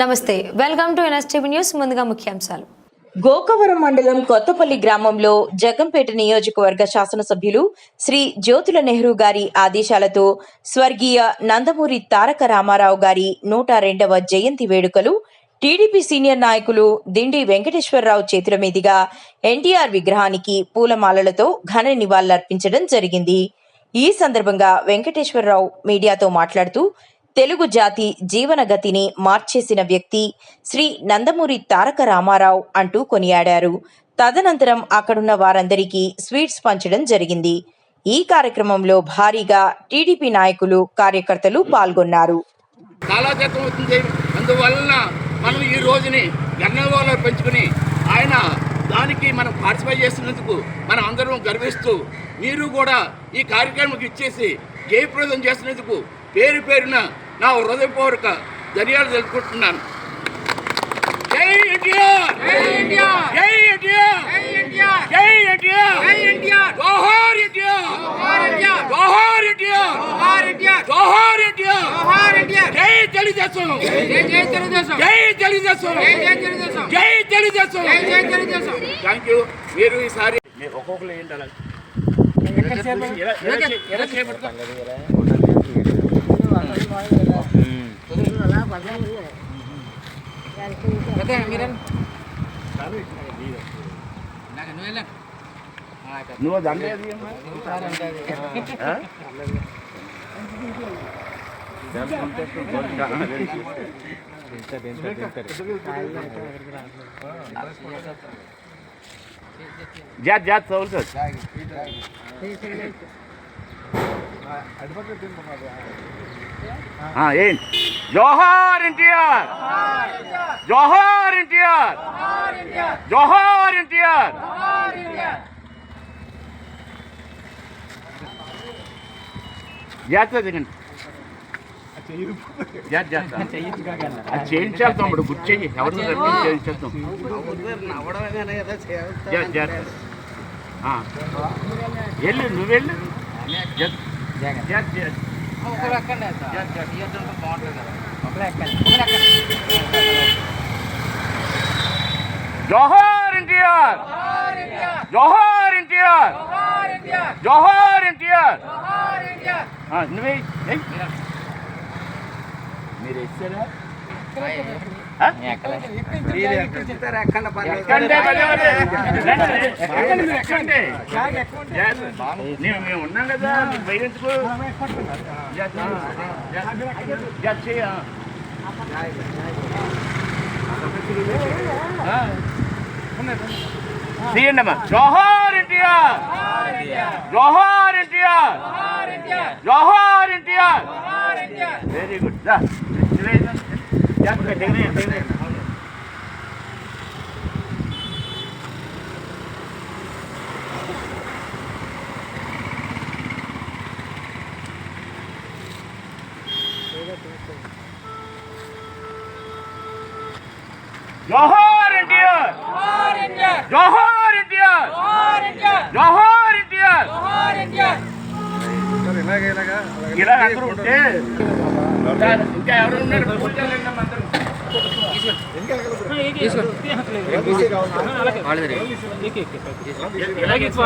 నమస్తే welcome to NSTV news ముందుగా ముఖ్యాంశాలు. గోకవరం మండలం కొత్తపల్లి గ్రామంలో జగంపేట నియోజకవర్గ శాసనసభ్యులు శ్రీ జ్యోతుల నెహ్రూ గారి ఆదేశాలతో స్వర్గీయ నందమూరి తారక రామారావు గారి నూట రెండవ జయంతి వేడుకలు టీడీపీ సీనియర్ నాయకులు దిండి వెంకటేశ్వరరావు చేతుల మీదుగా ఎన్టీఆర్ విగ్రహానికి పూలమాలలతో ఘన నివాళులర్పించడం జరిగింది. ఈ సందర్భంగా వెంకటేశ్వరరావు మీడియాతో మాట్లాడుతూ తెలుగు జాతి జీవన గతిని మార్చేసిన వ్యక్తి శ్రీ నందమూరి తారక రామారావు అంటూ కొనియాడారు. తదనంతరం అక్కడున్న వారందరికీ స్వీట్స్ పంచడం జరిగింది. ఈ కార్యక్రమంలో భారీగా టీడీపీ నాయకులు కార్యకర్తలు పాల్గొన్నారు. కాలాతీతం అవుతుంది. అందువలన మనం ఈ రోజుని గన్నవాలో పెంచుకుని ఆయన దానికి మనం పార్టిసిపేట్ చేస్తున్నందుకు మనం అందరం గర్విస్తూ మీరు కూడా ఈ కార్యక్రమం ఇచ్చేసి జయప్రదం చేస్తున్నందుకు పేరు పేరున నా హృదయపూర్వక ధన్యవాదాలు తెలుపుకుంటున్నాను. జై ఎన్టీఆర్ జై ఎన్టీఆర్ జై ఎన్టీఆర్ జై ఎన్టీఆర్ జై ఎన్టీఆర్ జోహార్ ఎన్టీఆర్ జోహార్ ఎన్టీఆర్ జోహార్ ఎన్టీఆర్ జోహార్ ఎన్టీఆర్ జోహార్ ఎన్టీఆర్ జై తెలుగుదేశం! జై జై తెలుగుదేశం! జై తెలుగుదేశం! జై జై తెలుగుదేశం! జై తెలుగుదేశం! జై జై తెలుగుదేశం! Thank you. మీరు ఈసారి ఒక్కొక్కరు ఏంటి అలా ఎలా- ఎలా చే- ఎలా చేపడతారు అదే మీరే నాకు నువ్వు వెళ్ళా నువ్వు దండే జాత్ జాత్ చదువు సార్ ఏంటి? జోహార్ ఎన్టీఆర్! జోహార్ ఎన్టీఆర్! జోహార్ ఎన్టీఆర్! జాగ్రత్త దిగండి చేయించాలి తమ్ముడు గుర్తు చెయ్యి. రప్పించి చేయించేస్తాం. వెళ్ళు నువ్వు వెళ్ళు. జాగ్రత్త జాగ్రత్త జాగ్రత్త. ఒకరు ఎక్కండి బాగుంటుంది ఒకరు ఎక్కండి ఒకరు ఎక్కండి జోహార్ ఎన్టీఆర్! జోహార్ ఎన్టీఆర్! జోహార్ ఎన్టీఆర్! నువ్వే. మీరు ఇస్తారా మేము ఉన్నాం కదా తీయండి అమ్మా జోహార్ ఎన్టీఆర్ జోహార్ ఎన్టీఆర్ జోహార్ ఎన్టీఆర్ వెరీ గుడ్ దా. జాగ్రత్త, దిగనీయండి, దిగనీయండి. జోహార్ ఎన్టీఆర్ జోహార్ ఎన్టీఆర్ జోహార్ ఎన్టీఆర్ ఇలా అందరూ ఉంటే ఇంకా ఎవరు ఉన్నారు కూర్చోలేండి అమ్మ అందరూ. ఎలాగేసి?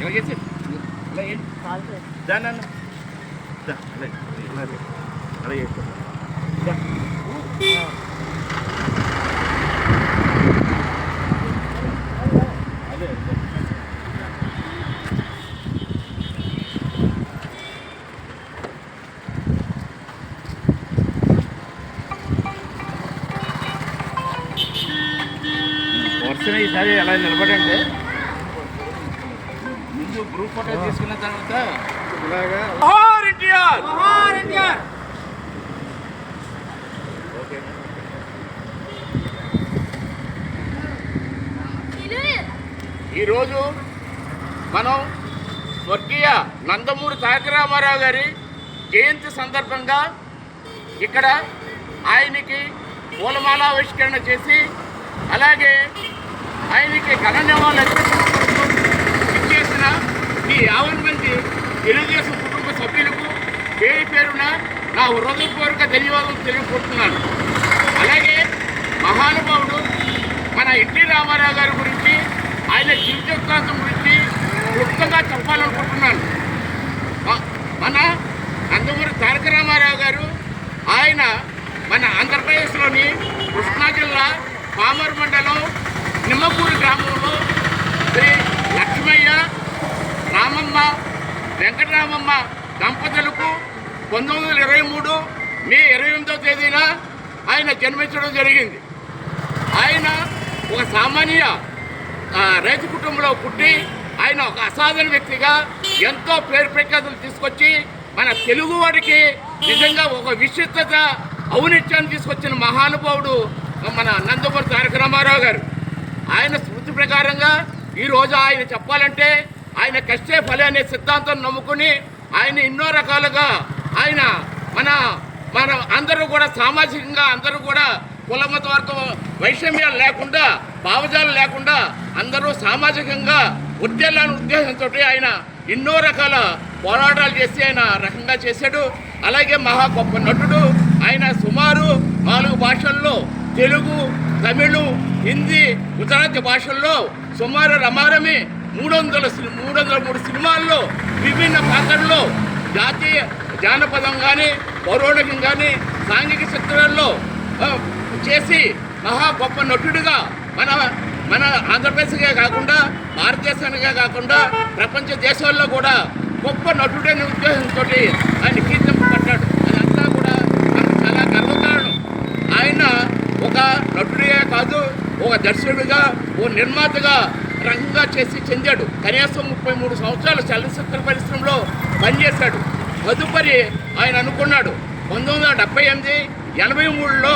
ఎలాగేసి? ఇలా ఏంటి? దా నాన్న. దా, అలాగే. అలాగే. వరుసన ఈసారి అలా నిలబడండి ముందు గ్రూప్ ఫోటో తీసుకున్న తర్వాత ఓకే. ఈరోజు మనం స్వర్గీయ నందమూరి తారక రామారావు గారి జయంతి సందర్భంగా ఇక్కడ ఆయనకి పూలమాలావిష్కరణ చేసి అలాగే ఆయనకి ఘన నివాళులు ఇచ్చేసిన ఈ యాభై మంది తెలుగుదేశం కుటుంబ సభ్యులకు పేరు పేరున నా హృదయపూర్వక ధన్యవాదాలు తెలియకుంటున్నాను అలాగే మహానుభావుడు మన ఎన్టీ రామారావు గారి గురించి ఆయన జీవితవృత్తాంతం గురించి క్లుప్తంగా చెప్పాలనుకుంటున్నాను. మన నందమూరి తారక రామారావు గారు ఆయన మన ఆంధ్రప్రదేశ్లోని కృష్ణా జిల్లా పామర్ మండలం నిమ్మకూరు గ్రామంలో శ్రీ లక్ష్మయ్య రామమ్మ వెంకటరామమ్మ దంపతులకు పంతొమ్మిది వందల ఇరవై మూడు మే ఇరవై ఎనిమిదో తేదీన ఆయన జన్మించడం జరిగింది. ఆయన ఒక సామాన్య రైతు కుటుంబంలో పుట్టి ఆయన ఒక అసాధారణ వ్యక్తిగా ఎంతో పేరు ప్రఖ్యాతులు తీసుకొచ్చి మన తెలుగు వాడికి నిజంగా ఒక విశిష్టత ఔనిత్యాన్ని తీసుకొచ్చిన మహానుభావుడు మన నందమూరి తారక రామారావు గారు. ఆయన స్మృతి ప్రకారంగా ఈరోజు ఆయన చెప్పాలంటే ఆయన కష్టే ఫలే అనే సిద్ధాంతం నమ్ముకుని ఆయన ఎన్నో రకాలుగా ఆయన మన మన అందరూ కూడా సామాజికంగా అందరూ కూడా కులమత వర్గం వైషమ్యాలు లేకుండా భావజాలు లేకుండా అందరూ సామాజికంగా ఉద్యోగాల ఉద్దేశంతో ఆయన ఎన్నో రకాల పోరాటాలు చేసి ఆయన రకంగా చేశాడు. అలాగే మహా గొప్ప నటుడు. ఆయన సుమారు నాలుగు భాషల్లో తెలుగు తమిళు హిందీ గుజరాతీ భాషల్లో సుమారు రమారమి మూడు వందల మూడు వందల మూడు సినిమాల్లో విభిన్న పాత్రల్లో జాతీయ జానపదం కానీ పౌరాణికం కానీ సాంఘిక చిత్రాల్లో చేసి మహా గొప్ప నటుడిగా మన మన ఆంధ్రప్రదేశ్గా కాకుండా భారతదేశానికే కాకుండా ప్రపంచ దేశాల్లో కూడా గొప్ప నటుడైన ఉద్దేశంతో ఆయన కీర్తింపబడ్డాడు అదంతా కూడా మనకు చాలా గర్వకారణం. ఆయన ఒక నటుడిగా కాదు ఒక దర్శకుడిగా ఓ నిర్మాతగా రంగంగా చేసి చెందాడు. కనీసం ముప్పై మూడు సంవత్సరాలు చలనచిత్ర పరిశ్రమలో పనిచేశాడు. తదుపరి ఆయన అనుకున్నాడు. పంతొమ్మిది వందల డెబ్బై ఎనిమిది ఎనభై మూడులో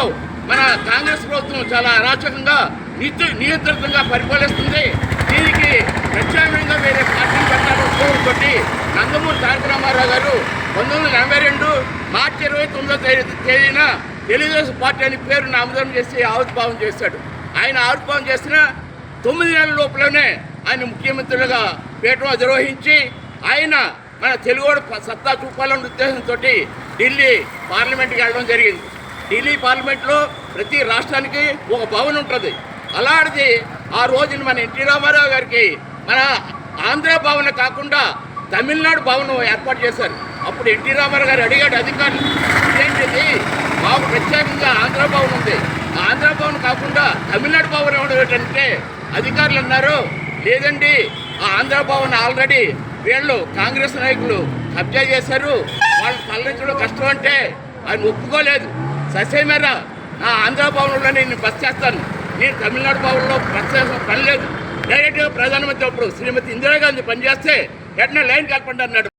మన కాంగ్రెస్ ప్రభుత్వం చాలా అరాచకంగా నిత్య నియంత్రితంగా పరిపాలిస్తుంది. దీనికి ప్రత్యామ్నాయంగా వేరే పార్టీని పెట్టాలని ఉద్యోగంతో నందమూరి తారక రామారావు గారు పంతొమ్మిది వందల ఎనభై రెండు మార్చి ఇరవై తొమ్మిదో తేదీ తేదీన తెలుగుదేశం పార్టీ అని పేరు నామకరణం చేసి ఆవిర్భావం చేశాడు. ఆయన ఆవిర్భావం చేసిన తొమ్మిది నెలల లోపలనే ఆయన ముఖ్యమంత్రులుగా పీఠం అధిరోహించి ఆయన మన తెలుగువాడు సత్తా చూపాలన్న ఉద్దేశంతో ఢిల్లీ పార్లమెంట్కి వెళ్ళడం జరిగింది. ఢిల్లీ పార్లమెంట్లో ప్రతి రాష్ట్రానికి ఒక భవన్ ఉంటుంది. అలాంటిది ఆ రోజున మన ఎన్టీ రామారావు గారికి మన ఆంధ్ర భవన కాకుండా తమిళనాడు భవనం ఏర్పాటు చేశారు. అప్పుడు ఎన్టీ రామారావు గారు అడిగాడు అధికారులు ఏంటిది? మాకు ప్రత్యేకంగా ఆంధ్ర భవన్ ఉంది. ఆంధ్ర భవన్ కాకుండా తమిళనాడు భవన్ ఏమిటంటే అధికారులు అన్నారు లేదండి ఆ ఆంధ్ర భవన్ ఆల్రెడీ వీళ్ళు కాంగ్రెస్ నాయకులు కబ్జా చేశారు. వాళ్ళు తరలించడం కష్టం అంటే ఆయన ఒప్పుకోలేదు. ససేమేరా నా ఆంధ్ర భవన్లో నేను బస్ చేస్తాను. నేను తమిళనాడు భవన్లో బస్ చేసిన పని లేదు. డైరెక్ట్గా ప్రధానమంత్రి అప్పుడు శ్రీమతి ఇందిరాగాంధీ పనిచేస్తే ఎట్లా లైన్ కలపండి అన్నాడు.